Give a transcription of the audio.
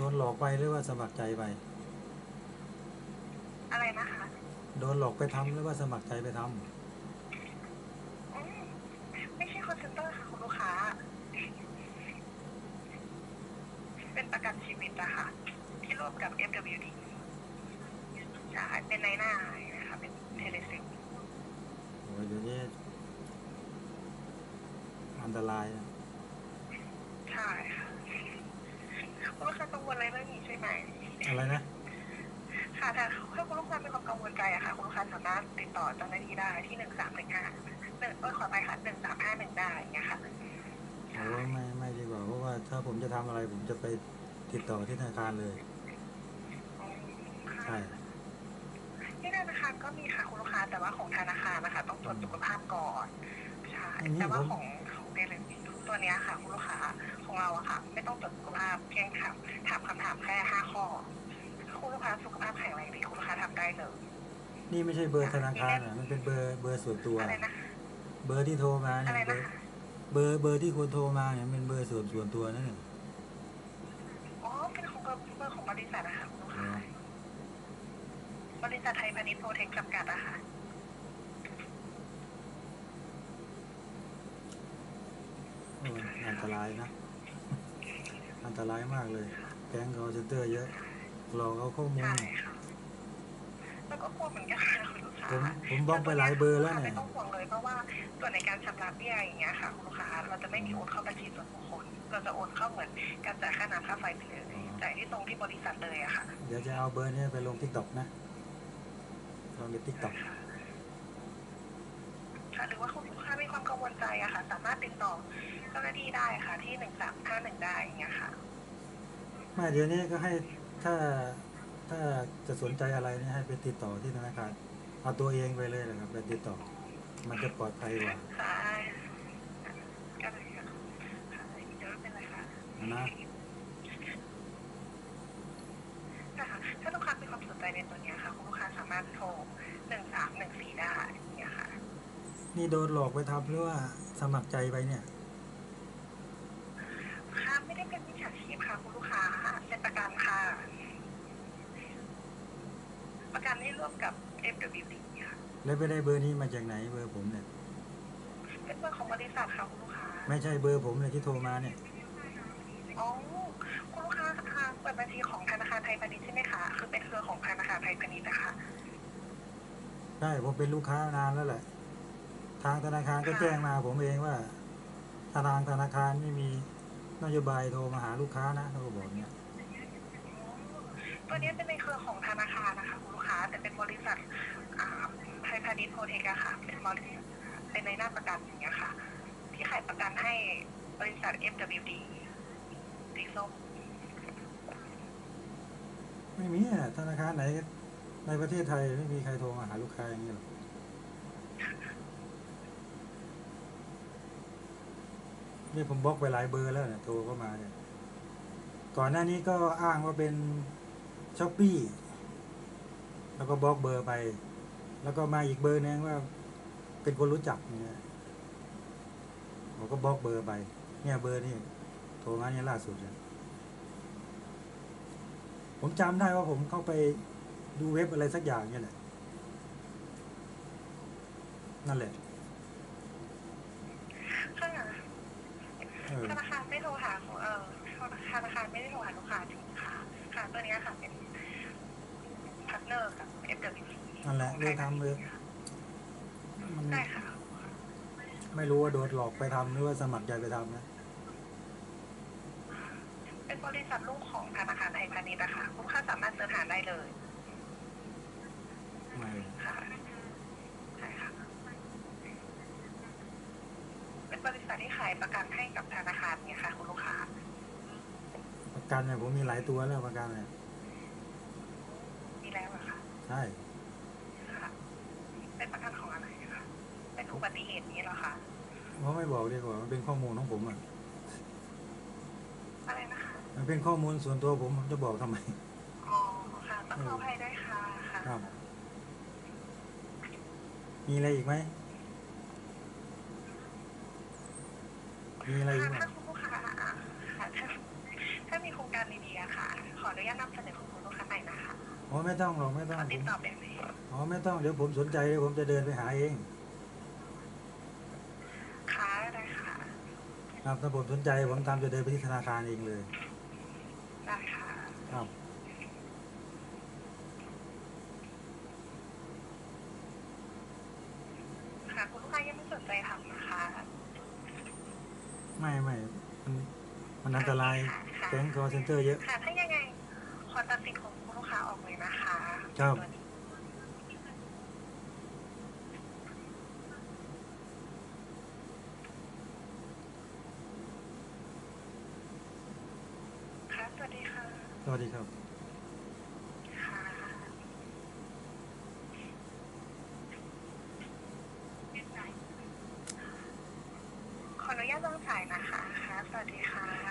โดนหลอกไปหรือว่าสมัครใจไป อะไรนะคะโดนหลอกไปทำหรือว่าสมัครใจไปทำอืมไม่ใช่คอนเซนเตอร์ค่ะคุณลูกค้า เป็นประกันชีวิตอะค่ะที่ร่วมกับ FWD ใช่เป็นในหน้านะคะเป็นเทเลซิมโอ้ยเดี๋ยวนี้อันตรายนะ ใช่ค่ะคุณ ลูกค้ากังวลอะไรเรื่องนี้ใช่ไหมอะไรนะ ค่ะแต่ถ้าคุณลูกค้ามีความกังวลใจอะค่ะ คุณลูกค้าสามารถติดต่อเจ้าหน้าที่ได้ที่หนึ่งสามหนึ่งห้าหนึ่งเออขอไปค่ะหนึ่งสามห้าหนึ่งได้อย่างเงี้ยค่ะโอ้ยไม่ไม่ดีกว่าเพราะว่าถ้าผมจะทำอะไรผมจะไปติดต่อที่ธนาคารเลยอืมค่ะใช่ที่ธนาคารก็มีค่ะคุณลูกค้าแต่ว่าของธนาคารนะคะต้องตรวจสุขภาพก่อนใช่แต่ว่าของของเดลิตัวเนี้ยค่ะ คุณลูกค้าของ เราอะค่ะ ไม่ต้องตรวจสุขภาพเพียงถามถามคำถามแค่ห้าข้อคุณลูกค้าสุขภาพแข็งแรงดีคุณลูกค้าทำได้เลย นี่ไม่ใช่เบอร์ธนาคารอะมันเป็นเบอร์เบอร์ส่วนตัว อะไรนะเบอร์ที่โทรมาอะเนี่ยไรเบอนะร์เบอร์เบอร์ที่คุณโทรมาเนี่ยเป็นเบอร์ส่วนส่วนตัวนั่นเองอ๋อเป็นของเบอร์เบอร์ของบริษัทอะค่ะคุณลูกอ๋ค้าอบริษัทไทยพาณิชย์โปรเทคจำกัดอะค่ะเอออันตรายนะ อันตรายมากเลย แก๊งคอร์เซนเตอร์เยอะหลอกเอาข้อมูล ใช่ค่ะแล้วก็กลัวเหมือนกันค่ะคุณลูกค้าผมผมบล็อกไปหลายเบอร์แล้วไม่เนี่ยต้องห่วงเลยเพราะว่าส่วนในการชำระเบี้ยอย่างเงี้ยค่ะคุณลูกค้าเราจะไม่มีโอนเข้าบัญชีส่วนบุคคลเราจะโอนเข้าเหมือนการจ่ายค่าน้ำค่าไฟไปเลยจ่ายที่ตรงที่บริษัทเลยอะค่ะเดี๋ยวจะเอาเบอร์เนี้ไปลงทิกตอกนะลงในทิกตอกค่ะหรือว่าคุณลูกค้ามีความกังวลใจอะค่ะ สามารถติดต่อเจ้าหน้าที่ได้ค่ะ ที่หนึ่งสามห้าหนึ่งได้อย่างเงี้ยค่ะไม่เดี๋ยวนี้ก็ให้ถ้าถ้าจะสนใจอะไรเนี่ยให้ไปติดต่อที่ธนาคารเอาตัวเองไปเลยนะครับไปติดต่อ มันจะปลอดภัยกว่าค่ะก็เลยค่ะค่ะเดี๋ยวไม่เป็นไรค่ะนะนะคะถ้าลูกค้ามีความสนใจในตัวเนี้ยค่ะคุณลูกค้าสามารถโทรหนึ่งสามหนึ่งสี่ได้อย่างเงี้ยค่ะ นี่โดนหลอกไปทำหรือว่าสมัครใจไปเนี่ย ค่ะไม่ได้เป็นมิจฉาชีพค่ะคุณลูกค้าเป็นประกันค่ะ ประกันที่ร่ วมกับ FWD ค่ะแล้วไปได้เบอร์นี้มาจากไหนเบอร์ผมเนี่ย เป็นเบอร์ของบริษัทค่ะคุณลูกค้าไม่ใช่เบอร์ผมเลยที่โทรมาเนี่ย อ๋อคุณลูกค้าค่ะเปิดบัญชีของธนาคารไทยพาณิชย์ใช่ไหมคะ คือเป็นเครือของธนาคารไทยพาณิชย์นะคะ ใช่ผมเป็นลูกค้านานแล้วแหละ ทางธนาคารก็แจ้งมาผมเองว่าทางธนาคารไม่มีนโยบายโทรมาหาลูกค้านะเขาก็บอกเนี่ย ตัวนี้เป็นในเครือของธนาคารนะคะคุณลูกค้าแต่เป็นบริษัทไทยพาณิชย์โปรเทคอะค่ะ เป็นบริษัทเป็นในหน้าประกันอย่างเงี้ยค่ะ ที่ขายประกันให้บริษัท FWD สีส้มไม่มีอะธนาคารไหน ในประเทศไทยไม่มีใครโทรมาหาลูกค้าอย่างนี้หรอกนี่ผมบล็อกไปหลายเบอร์แล้วเนี่ยโทรเข้ามาเนี่ยก่อนหน้านี้ก็อ้างว่าเป็น ช้อปปี้แล้วก็บล็อกเบอร์ไป แล้วก็มาอีกเบอร์นึงว่า เป็นคนรู้จักเนี่ยผมก็บล็อกเบอร์ไป เนี่ยเบอร์นี่โทรมาเนี่ยล่าสุดเนี่ยผมจำได้ว่าผมเข้าไปดูเว็บอะไรสักอย่างเนี่ยแหละ นั่นแหละธนาคารไม่โทรหาเออธนาคารไม่ได้โทรหาลูกค้าจริงค่ะ ค่ะตัวนี้ค่ะเป็น เนอร์กับ FWD นั่นแหละเลยทำเลยมันได้ค่ะ ไม่รู้ว่าโดนหลอกไปทำหรือว่าสมัครใจไปทำนะเป็นบริษัทลูกของธนาคารไทยพาณิชย์นะคะลูกค้าสามารถเสิร์ชหาได้เลยไม่ค่ะใช่ค่ะเป็นบริษัทที่ขายประกันให้กับธนาคารเนี่ยค่ะ คุณลูกค้า ประกันเนี่ยผมมีหลายตัวแล้วประกันเนี่ยมีแล้วอะค่ะ ใช่ ค่ะเป็นประกันของอะไรอะคะเป็นอุบัติเหตุนี้เหรอคะเพราะไม่บอกดีกว่ามันเป็นข้อมูลของผมอะ อะไรนะคะมันเป็นข้อมูลส่วนตัวผมผมจะบอกทำไม อ๋อค่ะต้องขออภัยด้วยค่ะค่ะครับ มีอะไรอีกไหม มีอะไรอีกไหม ถ้าคุณลูกค้าอะค่ะถ้าถ้ามีโครงการดีๆอะค่ะ ขออนุญาตนำเสนอของคุณลูกค้าใหม่นะคะ อ๋อไม่ต้องหรอกไม่ต้องขอผติดมต่อแบบไหนอ๋อไม่ต้องเดี๋ยวผมสนใจเดี๋ยวผมจะเดินไปหาเองค่ะได้ค่ะครับถ้าผมสนใจผมตามจะเดินไปที่ธนาคารเองเลย ได้ค่ะครับ ค่ะคุณลูกค้ายังไม่สนใจทำนะคะไม่ไม่มันมันอันตรายค่ะแก๊งคอเซ็นเตอร์เยอะ ค่ะถ้ายังไงขอตัดสิทธิ์ของ ครับสวัสดีค่ะสวัสดีครับขออนุญาตวางสายนะคะสวัสดีค่ะ